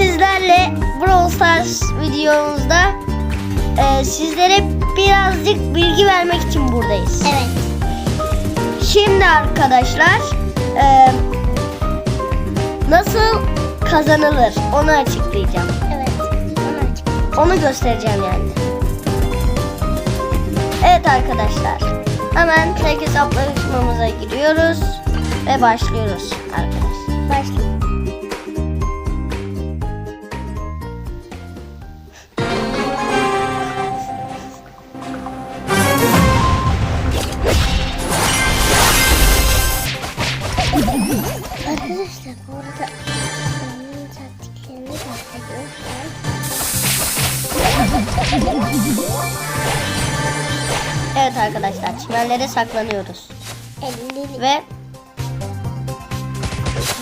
sizlerle Brawl Stars videomuzda e, sizlere birazcık bilgi vermek için buradayız. Evet. Şimdi arkadaşlar e, nasıl kazanılır onu açıklayacağım. Evet. Onu açık. Onu göstereceğim yani. Evet arkadaşlar. Hemen tek hesaplaşmamıza giriyoruz ve başlıyoruz arkadaşlar. Başla. Evet arkadaşlar çimenlere saklanıyoruz. Elli Ve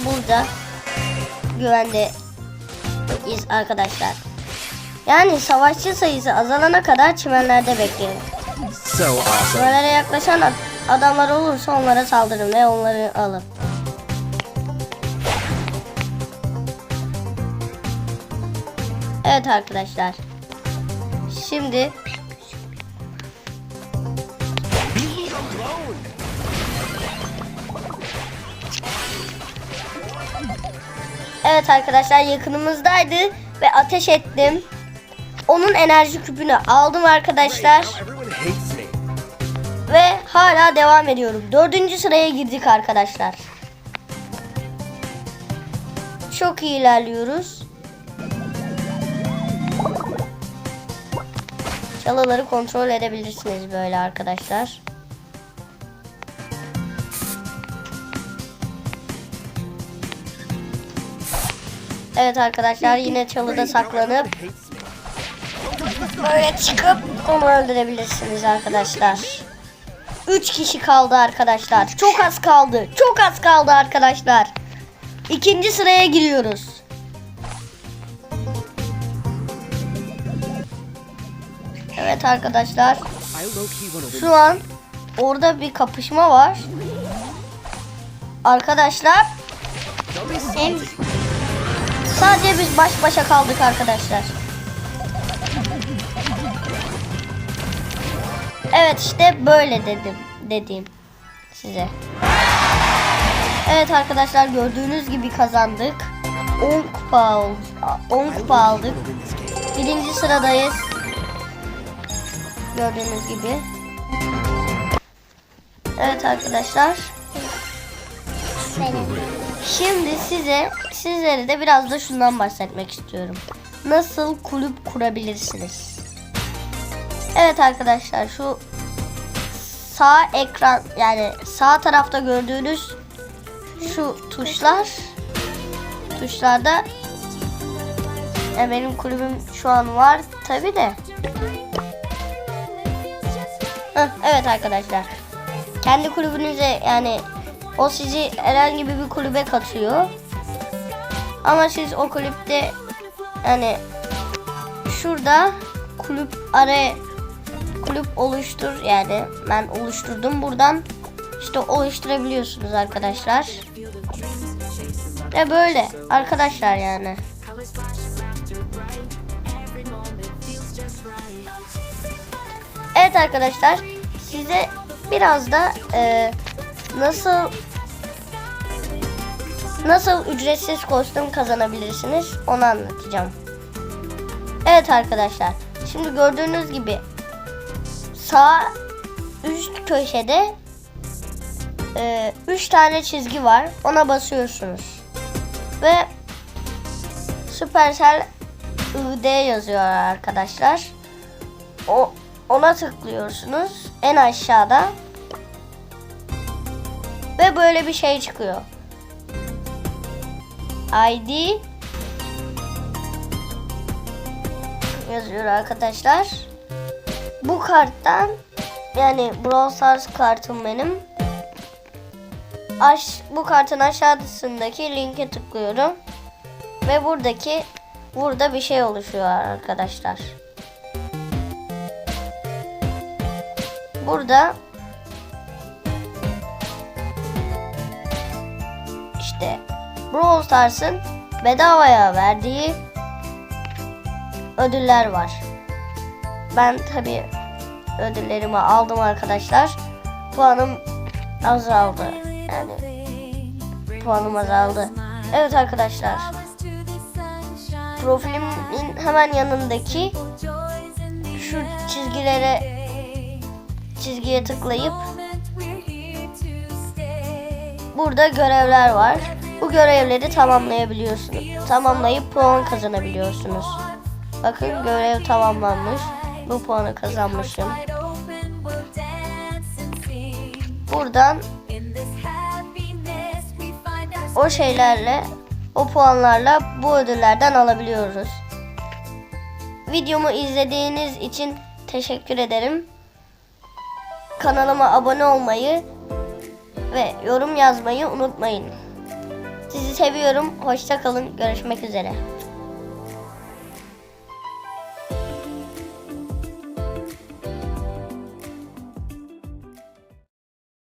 burada güvendeyiz arkadaşlar. Yani savaşçı sayısı azalana kadar çimenlerde bekleyin. So awesome. Çimenlere yaklaşan ad- adamlar olursa onlara saldırın ve onları alın. Evet arkadaşlar. Şimdi Evet arkadaşlar yakınımızdaydı ve ateş ettim. Onun enerji küpünü aldım arkadaşlar. Ve hala devam ediyorum. Dördüncü sıraya girdik arkadaşlar. Çok iyi ilerliyoruz. Çalıları kontrol edebilirsiniz böyle arkadaşlar. Evet arkadaşlar yine çalıda saklanıp. Böyle çıkıp onu öldürebilirsiniz arkadaşlar. 3 kişi kaldı arkadaşlar. Çok az kaldı. Çok az kaldı arkadaşlar. İkinci sıraya giriyoruz. Evet arkadaşlar. Şu an orada bir kapışma var. Arkadaşlar salty. sadece biz baş başa kaldık arkadaşlar. Evet işte böyle dedim dediğim size. Evet arkadaşlar gördüğünüz gibi kazandık. 10 kupa oldu. 10 kupa aldık. Birinci sıradayız. Gördüğünüz gibi. Evet arkadaşlar. Şimdi size sizlere de biraz da şundan bahsetmek istiyorum. Nasıl kulüp kurabilirsiniz? Evet arkadaşlar şu sağ ekran yani sağ tarafta gördüğünüz şu tuşlar tuşlarda ya benim kulübüm şu an var tabi de. Evet arkadaşlar. Kendi kulübünüze yani o sizi herhangi bir kulübe katıyor. Ama siz o kulüpte yani şurada kulüp ara kulüp oluştur yani ben oluşturdum buradan işte oluşturabiliyorsunuz arkadaşlar. Ve böyle arkadaşlar yani. Evet arkadaşlar size biraz da e, nasıl nasıl ücretsiz kostüm kazanabilirsiniz onu anlatacağım. Evet arkadaşlar şimdi gördüğünüz gibi sağ üst köşede 3 tane çizgi var ona basıyorsunuz ve Supercell ID yazıyor arkadaşlar. O ona tıklıyorsunuz en aşağıda ve böyle bir şey çıkıyor. ID yazıyor arkadaşlar. Bu karttan yani Brawl Stars kartım benim. Aş, bu kartın aşağısındaki linke tıklıyorum. Ve buradaki burada bir şey oluşuyor arkadaşlar. Burada işte Brawl Stars'ın bedavaya verdiği ödüller var. Ben tabi ödüllerimi aldım arkadaşlar. Puanım azaldı. Yani puanım azaldı. Evet arkadaşlar. Profilimin hemen yanındaki şu çizgilere çizgiye tıklayıp burada görevler var. Bu görevleri tamamlayabiliyorsunuz. Tamamlayıp puan kazanabiliyorsunuz. Bakın görev tamamlanmış. Bu puanı kazanmışım. Buradan o şeylerle, o puanlarla bu ödüllerden alabiliyoruz. Videomu izlediğiniz için teşekkür ederim. Kanalıma abone olmayı ve yorum yazmayı unutmayın. Sizi seviyorum. Hoşça kalın. Görüşmek üzere.